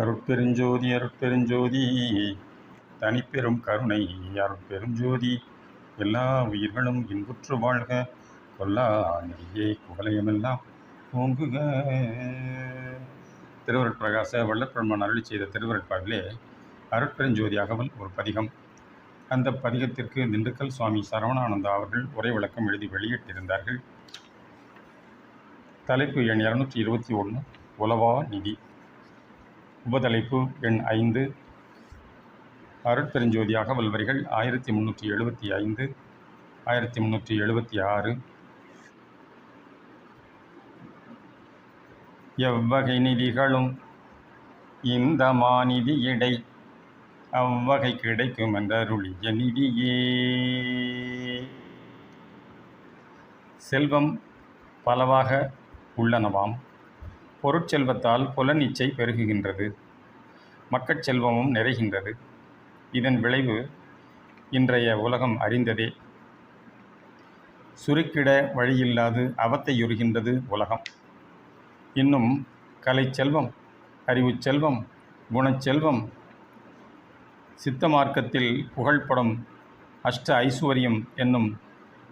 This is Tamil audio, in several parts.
அருட்பெருஞ்சோதி அருட்பெருஞ்சோதி தனிப்பெரும் கருணை அருட்பெருஞ்சோதி. எல்லா உயிர்களும் இன்புற்று வாழ்க கொல்லா நெறியே குவலயமெல்லாம் ஓங்குக. திருவருட்பிரகாச வல்லப்பெருமான் அருளி செய்த திருவருட்பாவிலே அருட்பெருஞ்சோதி அகவல் ஒரு பதிகம். அந்த பதிகத்திற்கு திண்டுக்கல் சுவாமி சரவணானந்தா அவர்கள் உரை விளக்கம் எழுதி வெளியிட்டிருந்தார்கள். தலைப்பு எண் இரநூற்றி இருபத்தி ஒன்று உலவா நிதி. உபதலைப்பு எண் ஐந்து. அருட்பெருஞ்சோதி அகவல் வரிகள் ஆயிரத்தி முந்நூற்றி எழுபத்தி ஐந்து ஆயிரத்தி முந்நூற்றி எழுபத்தி ஆறு. எவ்வகை நிதிகளும் இந்த மாநிதி இடை அவ்வகை கிடைக்கும் என்றருளிய நிதியே. செல்வம் பலவாக உள்ளனவாம். பொருட்செல்வத்தால் புலனிச்சை பெருகுகின்றது. மக்கட் செல்வமும் நிறைகின்றது. இதன் விளைவு இன்றைய உலகம் அறிந்ததே. சுருக்கிட வழியில்லாது அவத்தையுறுகின்றது உலகம். இன்னும் கலைச்செல்வம் செல்வம் அறிவுச் செல்வம் குணச்செல்வம் சித்த மார்க்கத்தில் புகழ்படும் அஷ்ட ஐஸ்வர்யம் என்னும்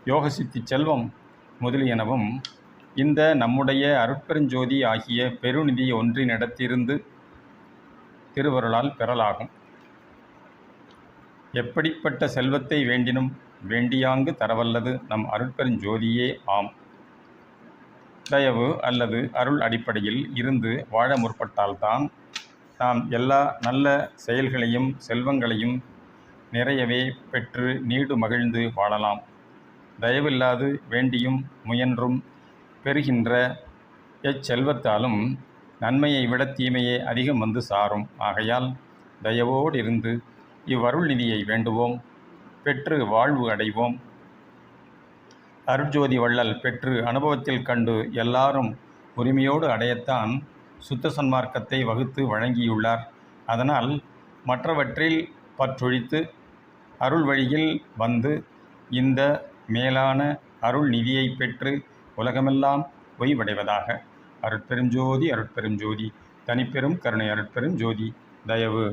யோகசித்தி செல்வம் முதலியனவும் இந்த நம்முடைய அருட்பெருஞ்சோதி ஆகிய பெருநிதி ஒன்றினிடத்திருந்து திருவருளால் பெறலாகும். எப்படிப்பட்ட செல்வத்தை வேண்டினும் வேண்டியாங்கு தரவல்லது நம் அருட்பெருஞ்சோதியே ஆம். தயவு அல்லது அருள் அடிப்படையில் இருந்து வாழ முற்பட்டால்தான் நாம் எல்லா நல்ல செயல்களையும் செல்வங்களையும் நிறையவே பெற்று நீடு மகிழ்ந்து வாழலாம். தயவில்லாது வேண்டியும் முயன்றும் பெறுகின்ற எச்செல்வத்தாலும் நன்மையை விட தீமையே அதிகம் வந்து சாரும். ஆகையால் தயவோடு இருந்து இவ்வருள் நிதியை வேண்டுவோம். பெற்று வாழ்வு அடைவோம். அருட்ஜோதி வள்ளல் பெற்று அனுபவத்தில் கண்டு எல்லாரும் உரிமையோடு அடையத்தான் சுத்த சன்மார்க்கத்தை வகுத்து வழங்கியுள்ளார். அதனால் மற்றவற்றில் பற்றொழித்து அருள் வழியில் வந்து இந்த மேலான அருள் நிதியை பெற்று உலகமெல்லாம் ஒய்வடைவதாக அருட்பெருஞ்சோதி அருட்பெருஞ்சோதி. தனிப்பெரும் கருணை அருட்பெருஞ்சோதி. தயவு.